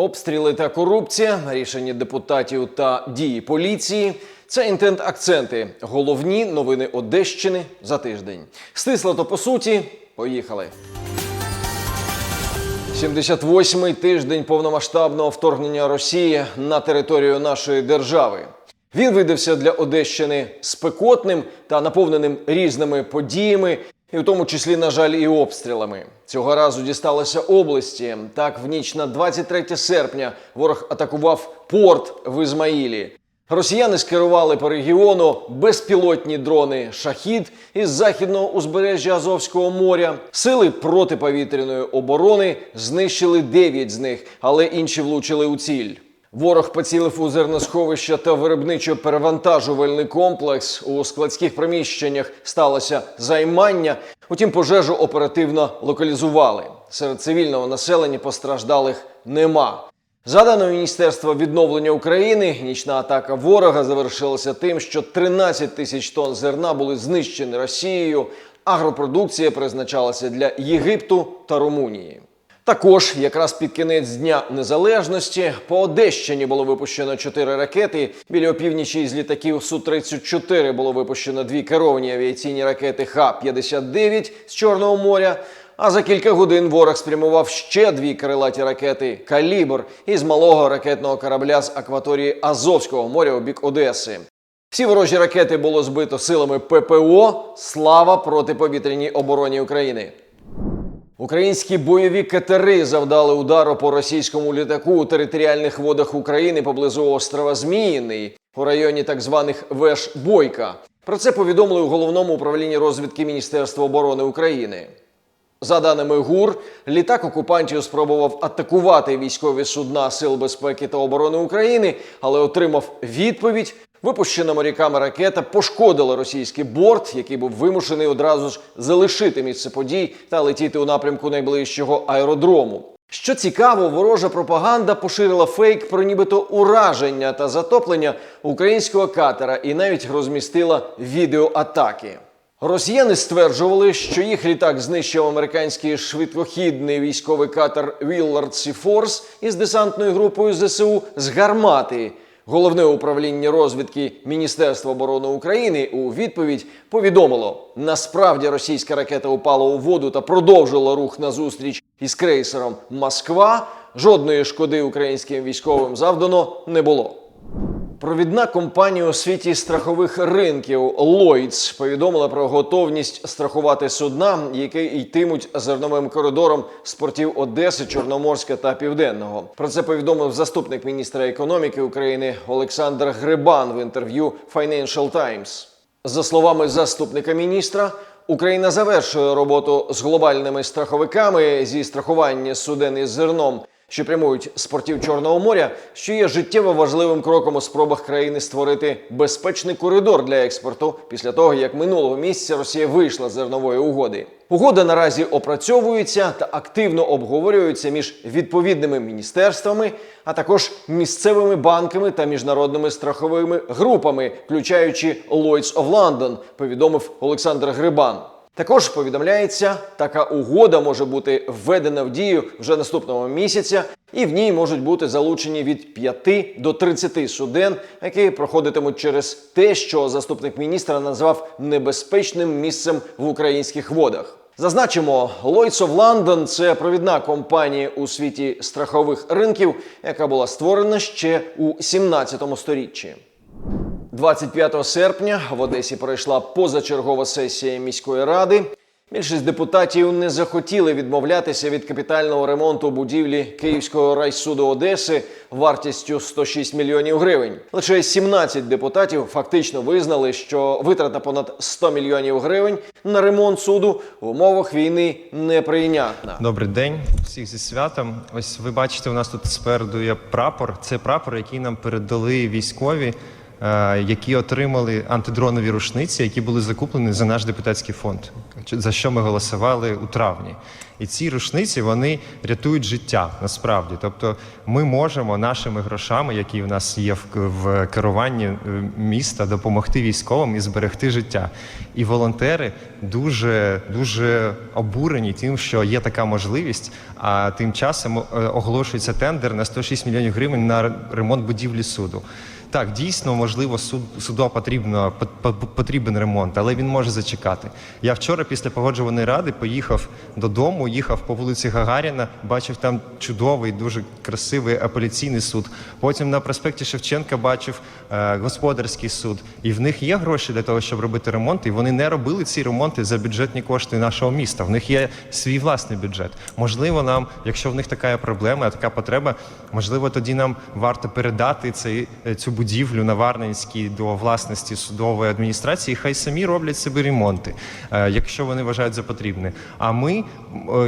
Обстріли та корупція, рішення депутатів та дії поліції. Це інтент акценти. Головні новини Одещини за тиждень. Стисло то по суті. Поїхали. 78-й тиждень повномасштабного вторгнення Росії на територію нашої держави. Він видався для Одещини спекотним та наповненим різними подіями, і в тому числі, на жаль, і обстрілами. Цього разу дісталося області. Так, в ніч на 23 серпня ворог атакував порт в Ізмаїлі. Росіяни скерували по регіону безпілотні дрони шахід із західного узбережжя Азовського моря. Сили протиповітряної оборони знищили 9 з них, але інші влучили у ціль. Ворог поцілив у зерносховище та виробничо-перевантажувальний комплекс. У складських приміщеннях сталося займання. Утім, пожежу оперативно локалізували. Серед цивільного населення постраждалих нема. За даними Міністерства відновлення України, нічна атака ворога завершилася тим, що 13 тисяч тонн зерна були знищені Росією. Агропродукція призначалася для Єгипту та Румунії. Також, якраз під кінець Дня Незалежності, по Одещині було випущено чотири ракети. Біля опівнічі з літаків Су-34 було випущено дві керовані авіаційні ракети Х-59 з Чорного моря. А за кілька годин ворог спрямував ще дві крилаті ракети Калібр із малого ракетного корабля з акваторії Азовського моря у бік Одеси. Всі ворожі ракети було збито силами ППО. Слава протиповітряній обороні України. Українські бойові катери завдали удару по російському літаку у територіальних водах України поблизу острова Зміїний у районі так званих Веш Бойка. Про це повідомили у головному управлінні розвідки Міністерства оборони України. За даними ГУР, літак окупантів спробував атакувати військові судна Сил безпеки та оборони України, але отримав відповідь. Випущена моряками ракета пошкодила російський борт, який був вимушений одразу ж залишити місце подій та летіти у напрямку найближчого аеродрому. Що цікаво, ворожа пропаганда поширила фейк про нібито ураження та затоплення українського катера і навіть розмістила відео атаки. Росіяни стверджували, що їх літак знищив американський швидкохідний військовий катер Willard Sea Force із десантною групою ЗСУ з гармати. Головне управління розвідки Міністерства оборони України у відповідь повідомило: насправді російська ракета упала у воду та продовжила рух на зустріч із крейсером Москва. Жодної шкоди українським військовим завдано не було. Провідна компанія у світі страхових ринків Lloyds повідомила про готовність страхувати судна, які йтимуть зерновим коридором з портів Одеси, Чорноморська та Південного. Про це повідомив заступник міністра економіки України Олександр Грибан в інтерв'ю Financial Times. За словами заступника міністра, Україна завершує роботу з глобальними страховиками зі страхування суден із зерном що прямують з портів Чорного моря, що є життєво важливим кроком у спробах країни створити безпечний коридор для експорту після того, як минулого місяця Росія вийшла з зернової угоди. Угода наразі опрацьовується та активно обговорюється між відповідними міністерствами, а також місцевими банками та міжнародними страховими групами, включаючи Lloyds of London, повідомив Олександр Грибан. Також повідомляється, така угода може бути введена в дію вже наступного місяця, і в ній можуть бути залучені від 5 до 30 суден, які проходитимуть через те, що заступник міністра назвав небезпечним місцем в українських водах. Зазначимо, Lloyds of London – це провідна компанія у світі страхових ринків, яка була створена ще у 17 сторіччі. 25 серпня в Одесі пройшла позачергова сесія міської ради. Більшість депутатів не захотіли відмовлятися від капітального ремонту будівлі Київського райсуду Одеси вартістю 106 мільйонів гривень. Лише 17 депутатів фактично визнали, що витрата понад 100 мільйонів гривень на ремонт суду в умовах війни неприйнятна. Добрий день, всіх зі святом. Ось ви бачите, у нас тут спереду є прапор. Це прапор, який нам передали військові які отримали антидронові рушниці, які були закуплені за наш депутатський фонд, за що ми голосували у травні. І ці рушниці вони рятують життя насправді. Тобто, ми можемо нашими грошами, які в нас є в, в керуванні е, міста, допомогти військовим і зберегти життя. І волонтери дуже дуже обурені тим, що є така можливість. А тим часом е, оголошується тендер на 106 мільйонів гривень на ремонт будівлі суду. Так, дійсно, можливо, суд, суду потрібно, по- по- потрібен ремонт, але він може зачекати. Я вчора після погоджуваної ради поїхав додому, їхав по вулиці Гагаріна, бачив там чудовий, дуже красивий апеляційний суд. Потім на проспекті Шевченка бачив е, господарський суд. І в них є гроші для того, щоб робити ремонт, і вони не робили ці ремонти за бюджетні кошти нашого міста. В них є свій власний бюджет. Можливо, нам, якщо в них така проблема, така потреба, можливо, тоді нам варто передати цей, е, цю будівлю на Варненській до власності судової адміністрації. Хай самі роблять собі ремонти, е, якщо вони вважають за потрібне. А ми, е,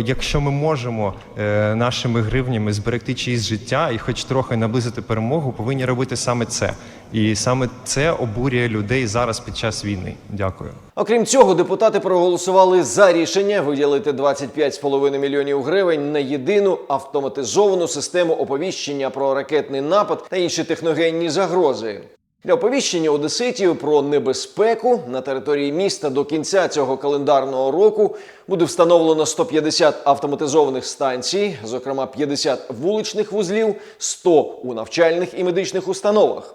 якщо ми можемо е, нашими гривнями зберегти чиїсь життя і хоч трохи наблизити перемогу, повинні робити саме це. І саме це обурює людей зараз під час війни. Дякую. Окрім цього, депутати проголосували за рішення виділити 25,5 мільйонів гривень на єдину автоматизовану систему оповіщення про ракетний напад та інші техногенні загрози. Для оповіщення одеситів про небезпеку на території міста до кінця цього календарного року буде встановлено 150 автоматизованих станцій, зокрема 50 вуличних вузлів, 100 у навчальних і медичних установах.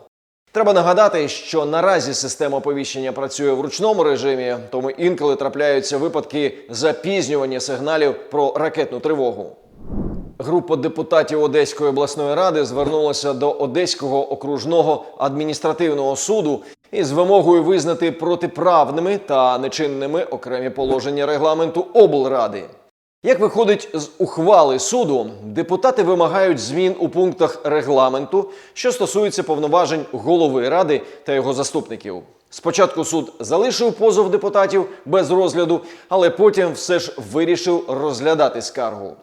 Треба нагадати, що наразі система оповіщення працює в ручному режимі, тому інколи трапляються випадки запізнювання сигналів про ракетну тривогу. Група депутатів Одеської обласної ради звернулася до Одеського окружного адміністративного суду із вимогою визнати протиправними та нечинними окремі положення регламенту облради. Як виходить з ухвали суду, депутати вимагають змін у пунктах регламенту, що стосуються повноважень голови ради та його заступників. Спочатку суд залишив позов депутатів без розгляду, але потім все ж вирішив розглядати скаргу.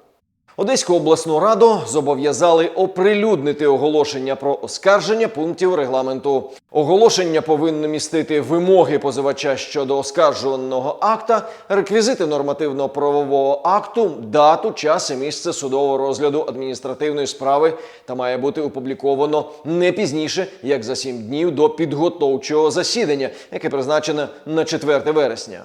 Одеську обласну раду зобов'язали оприлюднити оголошення про оскарження пунктів регламенту. Оголошення повинно містити вимоги позивача щодо оскаржуваного акта, реквізити нормативно-правового акту, дату, час і місце судового розгляду адміністративної справи та має бути опубліковано не пізніше, як за сім днів до підготовчого засідання, яке призначено на 4 вересня.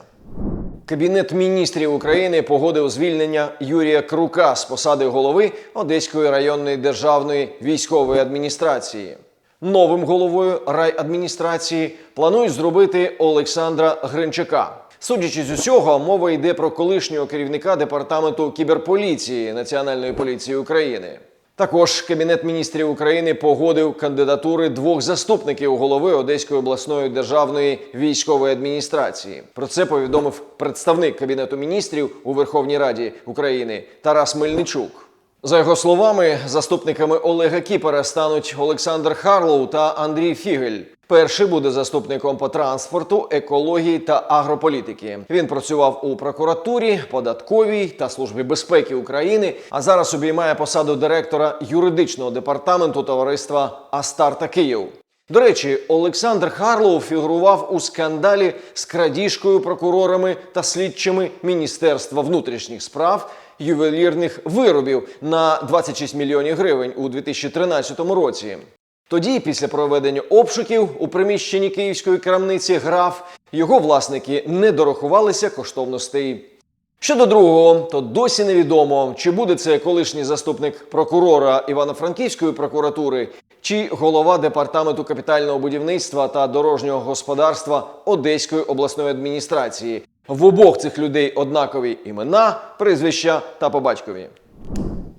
Кабінет міністрів України погодив звільнення Юрія Крука з посади голови Одеської районної державної військової адміністрації. Новим головою райадміністрації планують зробити Олександра Гринчака. Судячи з усього, мова йде про колишнього керівника департаменту кіберполіції Національної поліції України. Також Кабінет міністрів України погодив кандидатури двох заступників голови Одеської обласної державної військової адміністрації. Про це повідомив представник Кабінету міністрів у Верховній Раді України Тарас Мельничук. За його словами, заступниками Олега Кіпера стануть Олександр Харлоу та Андрій Фігель. Перший буде заступником по транспорту, екології та агрополітики. Він працював у прокуратурі, податковій та службі безпеки України, а зараз обіймає посаду директора юридичного департаменту товариства Астарта Київ. До речі, Олександр Харлоу фігурував у скандалі з крадіжкою прокурорами та слідчими Міністерства внутрішніх справ ювелірних виробів на 26 мільйонів гривень у 2013 році. Тоді, після проведення обшуків у приміщенні київської крамниці граф, його власники не дорахувалися коштовностей. Щодо другого, то досі невідомо, чи буде це колишній заступник прокурора Івано-Франківської прокуратури, чи голова департаменту капітального будівництва та дорожнього господарства Одеської обласної адміністрації. В обох цих людей однакові імена, прізвища та по батькові.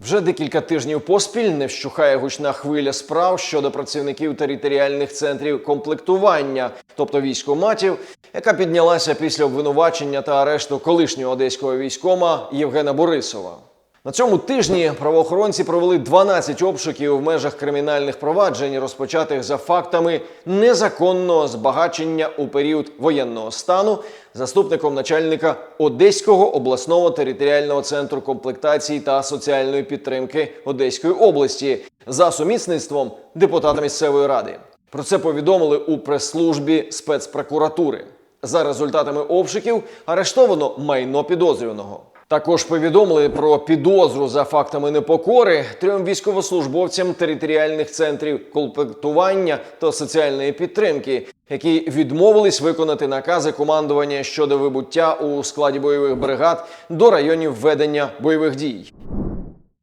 Вже декілька тижнів поспіль не вщухає гучна хвиля справ щодо працівників територіальних центрів комплектування, тобто військоматів, яка піднялася після обвинувачення та арешту колишнього одеського військома Євгена Борисова. На цьому тижні правоохоронці провели 12 обшуків в межах кримінальних проваджень, розпочатих за фактами незаконного збагачення у період воєнного стану заступником начальника Одеського обласного територіального центру комплектації та соціальної підтримки Одеської області за сумісництвом депутата місцевої ради. Про це повідомили у прес-службі спецпрокуратури. За результатами обшуків арештовано майно підозрюваного. Також повідомили про підозру за фактами непокори трьом військовослужбовцям територіальних центрів комплектування та соціальної підтримки, які відмовились виконати накази командування щодо вибуття у складі бойових бригад до районів ведення бойових дій.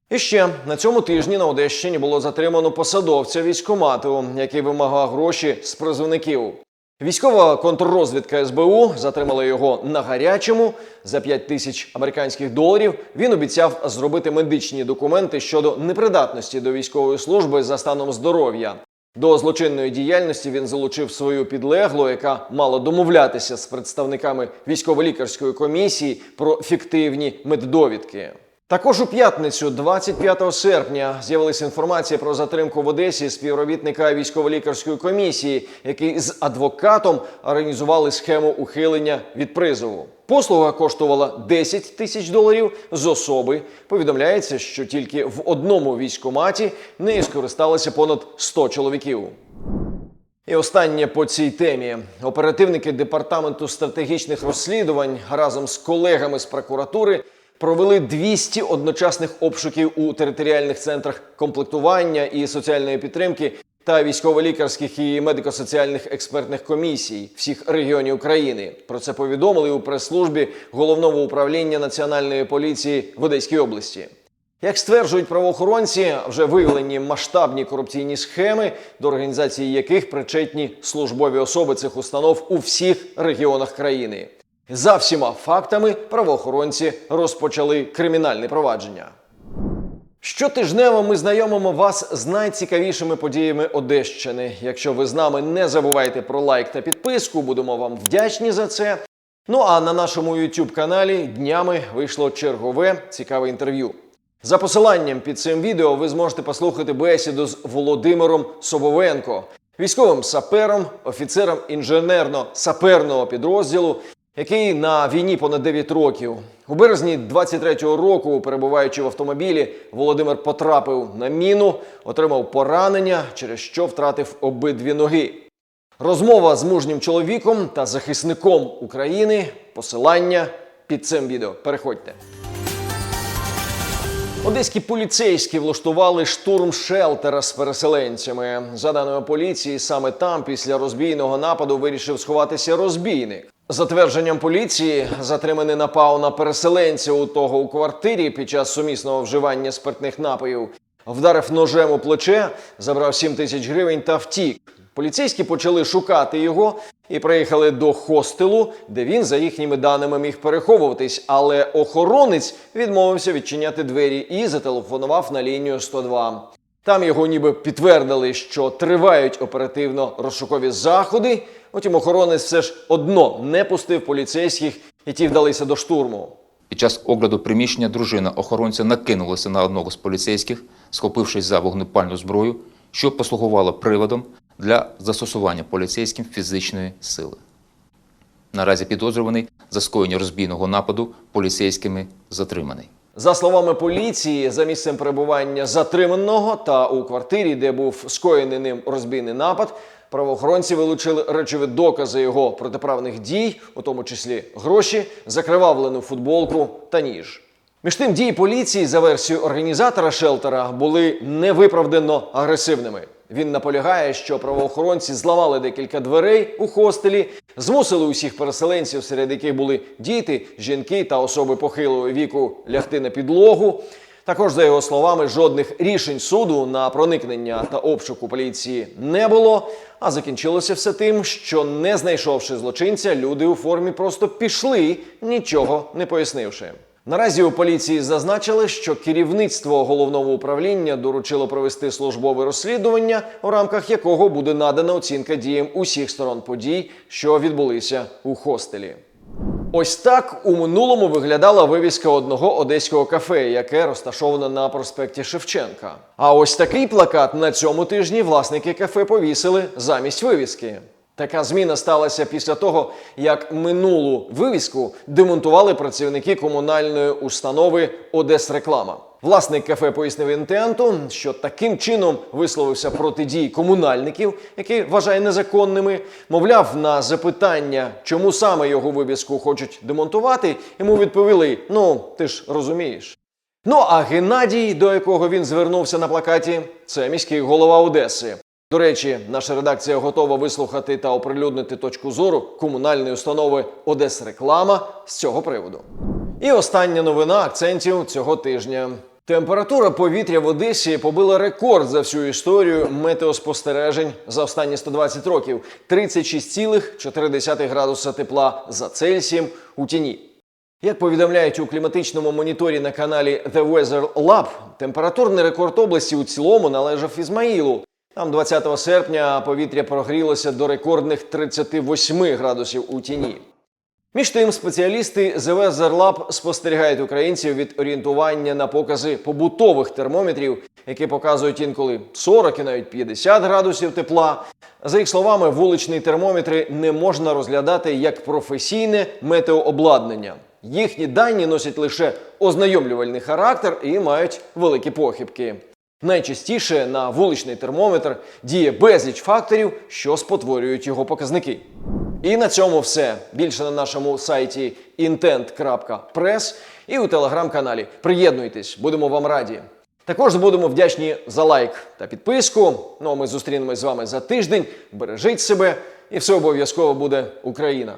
І ще на цьому тижні на Одещині було затримано посадовця військкомату, який вимагав гроші з призовників. Військова контррозвідка СБУ затримала його на гарячому за 5 тисяч американських доларів. Він обіцяв зробити медичні документи щодо непридатності до військової служби за станом здоров'я. До злочинної діяльності він залучив свою підлеглу, яка мала домовлятися з представниками військово-лікарської комісії про фіктивні меддовідки. Також у п'ятницю, 25 серпня, з'явилася інформація про затримку в Одесі співробітника військово-лікарської комісії, який з адвокатом організували схему ухилення від призову. Послуга коштувала 10 тисяч доларів з особи. Повідомляється, що тільки в одному військкоматі нею скористалося понад 100 чоловіків. І останнє по цій темі. Оперативники департаменту стратегічних розслідувань разом з колегами з прокуратури провели 200 одночасних обшуків у територіальних центрах комплектування і соціальної підтримки та військово-лікарських і медико-соціальних експертних комісій всіх регіонів України. Про це повідомили у прес-службі головного управління національної поліції в Одеській області. Як стверджують правоохоронці, вже виявлені масштабні корупційні схеми, до організації яких причетні службові особи цих установ у всіх регіонах країни. За всіма фактами правоохоронці розпочали кримінальне провадження. Щотижнево ми знайомимо вас з найцікавішими подіями Одещини. Якщо ви з нами не забувайте про лайк та підписку, будемо вам вдячні за це. Ну а на нашому youtube каналі днями вийшло чергове цікаве інтерв'ю. За посиланням під цим відео ви зможете послухати бесіду з Володимиром Собовенко, військовим сапером, офіцером інженерно-саперного підрозділу, який на війні понад 9 років. У березні 23-го року, перебуваючи в автомобілі, Володимир потрапив на міну, отримав поранення, через що втратив обидві ноги. Розмова з мужнім чоловіком та захисником України. Посилання під цим відео. Переходьте. Одеські поліцейські влаштували штурм шелтера з переселенцями. За даними поліції, саме там після розбійного нападу вирішив сховатися розбійник. За твердженням поліції, затриманий напав на переселенця у того у квартирі під час сумісного вживання спиртних напоїв. Вдарив ножем у плече, забрав 7 тисяч гривень та втік. Поліцейські почали шукати його і приїхали до хостелу, де він, за їхніми даними, міг переховуватись. Але охоронець відмовився відчиняти двері і зателефонував на лінію 102. Там його ніби підтвердили, що тривають оперативно розшукові заходи. Утім, охоронець все ж одно не пустив поліцейських, і ті вдалися до штурму. Під час огляду приміщення дружина охоронця накинулася на одного з поліцейських, схопившись за вогнепальну зброю, що послугувало приводом для застосування поліцейським фізичної сили. Наразі підозрюваний за скоєння розбійного нападу поліцейськими затриманий. За словами поліції, за місцем перебування затриманого та у квартирі, де був скоєний ним розбійний напад, правоохоронці вилучили речові докази його протиправних дій, у тому числі гроші, закривавлену футболку та ніж. Між тим, дії поліції за версією організатора шелтера були невиправдано агресивними. Він наполягає, що правоохоронці зламали декілька дверей у хостелі, змусили усіх переселенців, серед яких були діти, жінки та особи похилого віку, лягти на підлогу. Також, за його словами, жодних рішень суду на проникнення та обшуку поліції не було. А закінчилося все тим, що не знайшовши злочинця, люди у формі просто пішли, нічого не пояснивши. Наразі у поліції зазначили, що керівництво головного управління доручило провести службове розслідування, у рамках якого буде надана оцінка діям усіх сторон подій, що відбулися у хостелі. Ось так у минулому виглядала вивіска одного одеського кафе, яке розташоване на проспекті Шевченка. А ось такий плакат на цьому тижні власники кафе повісили замість вивіски. Така зміна сталася після того, як минулу вивіску демонтували працівники комунальної установи Одесреклама. Власник кафе пояснив інтенту, що таким чином висловився проти дій комунальників, які вважає незаконними. Мовляв, на запитання, чому саме його вивіску хочуть демонтувати, йому відповіли: ну ти ж розумієш. Ну а Геннадій, до якого він звернувся на плакаті, це міський голова Одеси. До речі, наша редакція готова вислухати та оприлюднити точку зору комунальної установи Одесреклама з цього приводу. І остання новина акцентів цього тижня. Температура повітря в Одесі побила рекорд за всю історію метеоспостережень за останні 120 років 36,4 градуса тепла за Цельсієм у тіні. Як повідомляють у кліматичному моніторі на каналі The Weather Lab, температурний рекорд області у цілому належав Ізмаїлу. Там 20 серпня повітря прогрілося до рекордних 38 градусів у тіні. Між тим, спеціалісти Weather спостерігають українців від орієнтування на покази побутових термометрів, які показують інколи 40 і навіть 50 градусів тепла. За їх словами, вуличні термометри не можна розглядати як професійне метеообладнання. Їхні дані носять лише ознайомлювальний характер і мають великі похибки. Найчастіше на вуличний термометр діє безліч факторів, що спотворюють його показники. І на цьому все. Більше на нашому сайті intent.press і у телеграм-каналі. Приєднуйтесь, будемо вам раді. Також будемо вдячні за лайк та підписку. Ну а ми зустрінемось з вами за тиждень. Бережіть себе, і все обов'язково буде Україна.